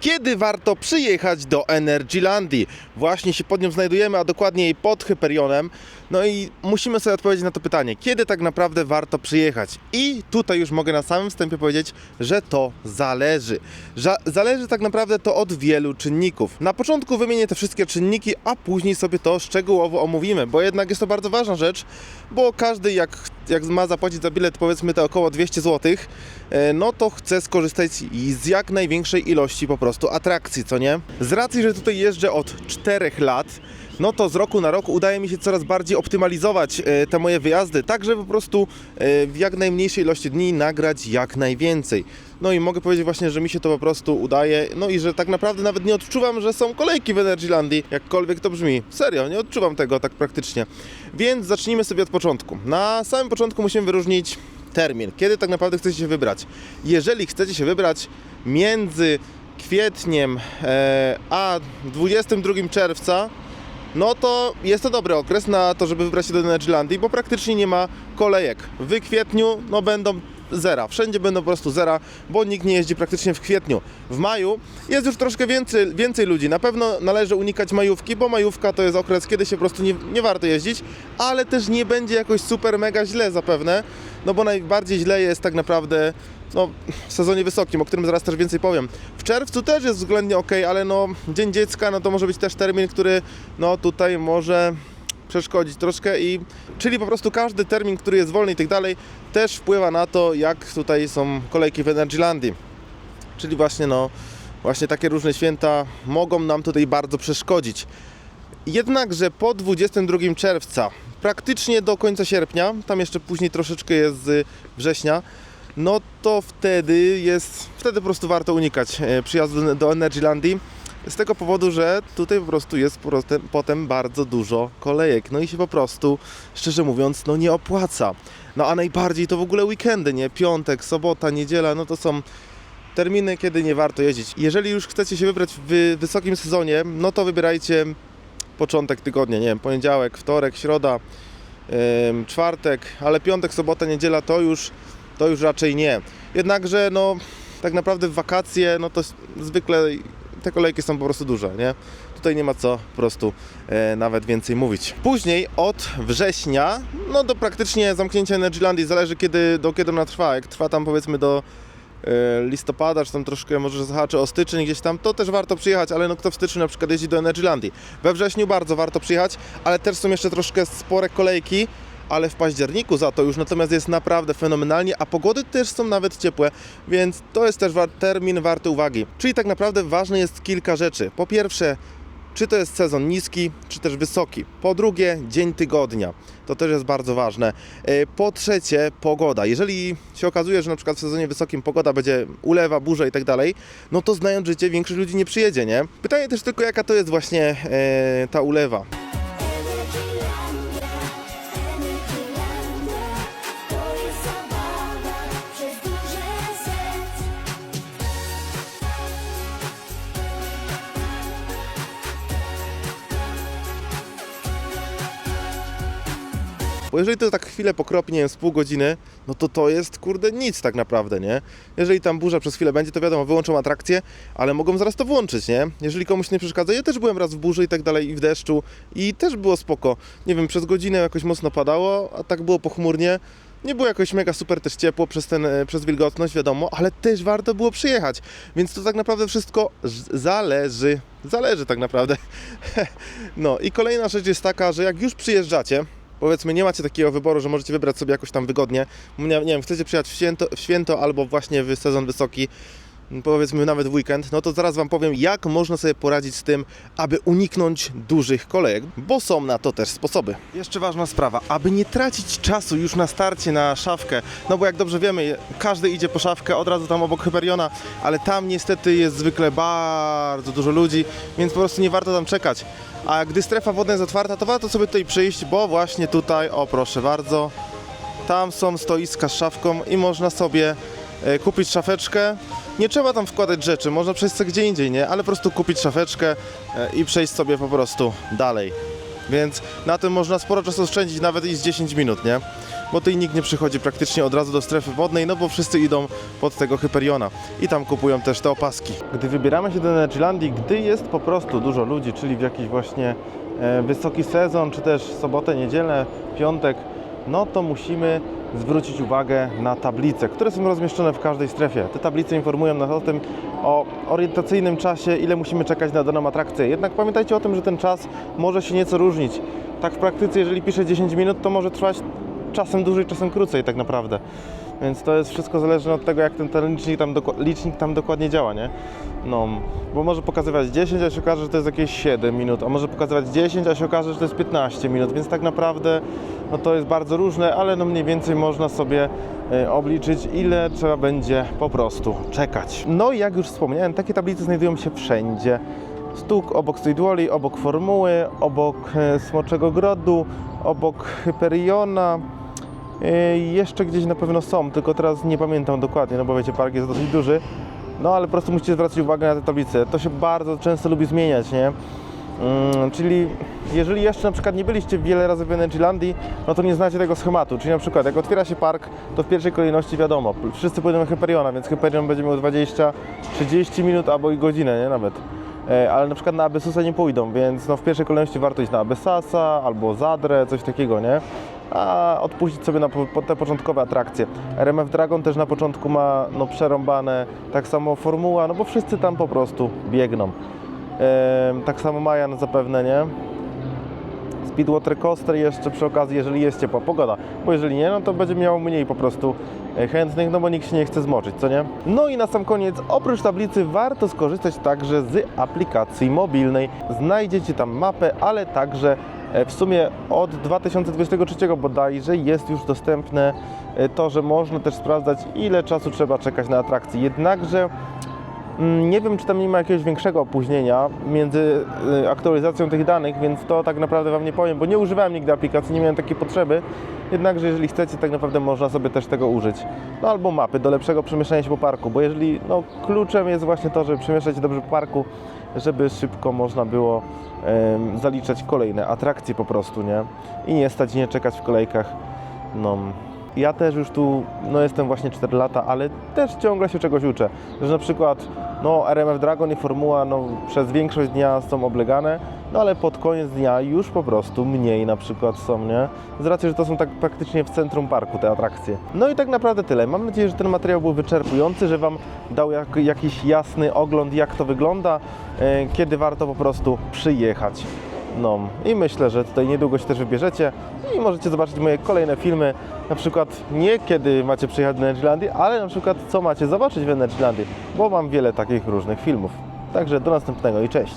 Kiedy warto przyjechać do Energylandii? Właśnie się pod nią znajdujemy, a dokładnie jej pod Hyperionem. No i musimy sobie odpowiedzieć na to pytanie, kiedy tak naprawdę warto przyjechać? I tutaj już mogę na samym wstępie powiedzieć, że to zależy. Ża- zależy tak naprawdę to od wielu czynników. Na początku wymienię te wszystkie czynniki, a później sobie to szczegółowo omówimy, bo jednak jest to bardzo ważna rzecz, bo każdy jak, jak ma zapłacić za bilet powiedzmy te około 200 zł, e, no to chce skorzystać z jak największej ilości po prostu atrakcji, co nie? Z racji, że tutaj jeżdżę od 4 lat, no to z roku na rok udaje mi się coraz bardziej optymalizować e, te moje wyjazdy, tak żeby po prostu e, w jak najmniejszej ilości dni nagrać jak najwięcej. No i mogę powiedzieć właśnie, że mi się to po prostu udaje, no i że tak naprawdę nawet nie odczuwam, że są kolejki w Energylandii, jakkolwiek to brzmi. Serio, nie odczuwam tego tak praktycznie. Więc zacznijmy sobie od początku. Na samym początku musimy wyróżnić termin, kiedy tak naprawdę chcecie się wybrać. Jeżeli chcecie się wybrać między kwietniem e, a 22 czerwca, no to jest to dobry okres na to, żeby wybrać się do Energylandii, bo praktycznie nie ma kolejek. W kwietniu no będą zera, wszędzie będą po prostu zera, bo nikt nie jeździ praktycznie w kwietniu. W maju jest już troszkę więcej, więcej ludzi. Na pewno należy unikać majówki, bo majówka to jest okres, kiedy się po prostu nie, nie warto jeździć, ale też nie będzie jakoś super mega źle zapewne, no bo najbardziej źle jest tak naprawdę no, w sezonie wysokim, o którym zaraz też więcej powiem. W czerwcu też jest względnie ok, ale no Dzień Dziecka, no to może być też termin, który no tutaj może przeszkodzić troszkę i czyli po prostu każdy termin, który jest wolny i tak dalej, też wpływa na to, jak tutaj są kolejki w Energylandii. Czyli właśnie no właśnie takie różne święta mogą nam tutaj bardzo przeszkodzić. Jednakże po 22 czerwca, praktycznie do końca sierpnia, tam jeszcze później troszeczkę jest z września, no to wtedy jest, wtedy po prostu warto unikać e, przyjazdu do Energylandii. Z tego powodu, że tutaj po prostu jest potem bardzo dużo kolejek. No i się po prostu, szczerze mówiąc, no nie opłaca. No a najbardziej to w ogóle weekendy, nie? Piątek, sobota, niedziela, no to są terminy, kiedy nie warto jeździć. Jeżeli już chcecie się wybrać w wysokim sezonie, no to wybierajcie początek tygodnia, nie wiem, poniedziałek, wtorek, środa, ym, czwartek, ale piątek, sobota, niedziela to już, to już raczej nie. Jednakże, no, tak naprawdę w wakacje, no to zwykle te kolejki są po prostu duże, nie? Tutaj nie ma co po prostu e, nawet więcej mówić. Później od września, no do praktycznie zamknięcia Energylandii, zależy kiedy, do kiedy ona trwa. Jak trwa tam powiedzmy do e, listopada, czy tam troszkę może zahaczy o styczeń gdzieś tam, to też warto przyjechać, ale no kto w styczniu na przykład jeździ do Energylandii. We wrześniu bardzo warto przyjechać, ale też są jeszcze troszkę spore kolejki, ale w październiku za to już natomiast jest naprawdę fenomenalnie, a pogody też są nawet ciepłe, więc to jest też termin warty uwagi. Czyli tak naprawdę ważne jest kilka rzeczy. Po pierwsze, czy to jest sezon niski, czy też wysoki. Po drugie, dzień tygodnia. To też jest bardzo ważne. E, Po trzecie, pogoda. Jeżeli się okazuje, że na przykład w sezonie wysokim pogoda będzie ulewa, burza i tak dalej, no to znając życie, większość ludzi nie przyjedzie, nie? Pytanie też tylko, jaka to jest właśnie e, ta ulewa. Bo jeżeli to tak chwilę pokropi, nie wiem, z pół godziny, no to to jest, kurde, nic tak naprawdę, nie? Jeżeli tam burza przez chwilę będzie, to wiadomo, wyłączą atrakcję, ale mogą zaraz to włączyć, nie? Jeżeli komuś nie przeszkadza, ja też byłem raz w burzy i tak dalej, i w deszczu i też było spoko. Nie wiem, przez godzinę jakoś mocno padało, a tak było pochmurnie. Nie było jakoś mega super też ciepło przez, ten, e, przez wilgotność, wiadomo, ale też warto było przyjechać. Więc to tak naprawdę wszystko zależy. Zależy tak naprawdę. No i kolejna rzecz jest taka, że jak już przyjeżdżacie, powiedzmy nie macie takiego wyboru, że możecie wybrać sobie jakoś tam wygodnie, nie, nie wiem, chcecie przyjechać w święto, w święto albo właśnie w sezon wysoki, powiedzmy nawet w weekend, no to zaraz Wam powiem, jak można sobie poradzić z tym, aby uniknąć dużych kolejek, bo są na to też sposoby. Jeszcze ważna sprawa, aby nie tracić czasu już na starcie na szafkę, no bo jak dobrze wiemy, każdy idzie po szafkę od razu tam obok Hyperiona, ale tam niestety jest zwykle bardzo dużo ludzi, więc po prostu nie warto tam czekać. A gdy strefa wodna jest otwarta, to warto sobie tutaj przyjść, bo właśnie tutaj, o proszę bardzo, tam są stoiska z szafką i można sobie kupić szafeczkę. Nie trzeba tam wkładać rzeczy, można przejść sobie gdzie indziej, nie? Ale po prostu kupić szafeczkę e, i przejść sobie po prostu dalej. Więc na tym można sporo czasu oszczędzić, nawet i z 10 minut, nie? Bo tutaj nikt nie przychodzi praktycznie od razu do strefy wodnej, no bo wszyscy idą pod tego Hyperiona i tam kupują też te opaski. Gdy wybieramy się do Energylandii, gdy jest po prostu dużo ludzi, czyli w jakiś właśnie e, wysoki sezon, czy też sobotę, niedzielę, piątek, no to musimy zwrócić uwagę na tablice, które są rozmieszczone w każdej strefie. Te tablice informują nas o tym, o orientacyjnym czasie, ile musimy czekać na daną atrakcję. Jednak pamiętajcie o tym, że ten czas może się nieco różnić. Tak w praktyce, jeżeli piszę 10 minut, to może trwać czasem dłużej, czasem krócej tak naprawdę. Więc to jest wszystko zależne od tego, jak ten, ten licznik, tam licznik tam dokładnie działa, nie? No, bo może pokazywać 10, a się okaże, że to jest jakieś 7 minut, a może pokazywać 10, a się okaże, że to jest 15 minut, więc tak naprawdę no to jest bardzo różne, ale no mniej więcej można sobie e, obliczyć, ile trzeba będzie po prostu czekać. No i jak już wspomniałem, takie tablice znajdują się wszędzie. Stuk obok Wally, obok Formuły, obok e, Smoczego Grodu, obok Hyperiona, Jeszcze gdzieś na pewno są, tylko teraz nie pamiętam dokładnie, no bo wiecie, park jest dosyć duży. No ale po prostu musicie zwracać uwagę na te tablice. To się bardzo często lubi zmieniać, nie? Mm, czyli jeżeli jeszcze na przykład nie byliście wiele razy w Energylandii, no to nie znacie tego schematu. Czyli na przykład jak otwiera się park, to w pierwszej kolejności wiadomo, wszyscy pójdą na Hyperiona, więc Hyperion będzie miał 20, 30 minut albo i godzinę, nie? Nawet. E, Ale na przykład na Abyssusa nie pójdą, więc no w pierwszej kolejności warto iść na Abyssasa albo Zadrę, coś takiego, nie? A odpuścić sobie na po, te początkowe atrakcje. RMF Dragon też na początku ma no, przerąbane, tak samo Formuła, no bo wszyscy tam po prostu biegną. Em, tak samo Majan zapewne, nie? Speedwater Coaster jeszcze przy okazji, jeżeli jest ciepła pogoda, bo jeżeli nie, no to będzie miał mniej po prostu e, chętnych, no bo nikt się nie chce zmoczyć, co nie? No i na sam koniec, oprócz tablicy warto skorzystać także z aplikacji mobilnej. Znajdziecie tam mapę, ale także w sumie od 2023 bodajże jest już dostępne e, to, że można też sprawdzać ile czasu trzeba czekać na atrakcji. Jednakże Mm, Nie wiem, czy tam nie ma jakiegoś większego opóźnienia między y, aktualizacją tych danych, więc to tak naprawdę Wam nie powiem, bo nie używałem nigdy aplikacji, nie miałem takiej potrzeby. Jednakże jeżeli chcecie, tak naprawdę można sobie też tego użyć. No albo mapy do lepszego przemieszczania się po parku, bo jeżeli no, kluczem jest właśnie to, żeby przemieszczać się dobrze po parku, żeby szybko można było zaliczać kolejne atrakcje po prostu, nie? I nie stać, nie czekać w kolejkach. No, ja też już tu no, jestem właśnie 4 lata, ale też ciągle się czegoś uczę. Że na przykład no, RMF Dragon i Formuła no, przez większość dnia są oblegane, no ale pod koniec dnia już po prostu mniej na przykład są, nie? Z racji, że to są tak praktycznie w centrum parku te atrakcje. No i tak naprawdę tyle. Mam nadzieję, że ten materiał był wyczerpujący, że Wam dał jak, jakiś jasny ogląd, jak to wygląda, e, kiedy warto po prostu przyjechać. No i myślę, że tutaj niedługo się też wybierzecie i możecie zobaczyć moje kolejne filmy, na przykład nie kiedy macie przyjechać do Energylandii, ale na przykład co macie zobaczyć w Energylandii, bo mam wiele takich różnych filmów. Także do następnego i cześć!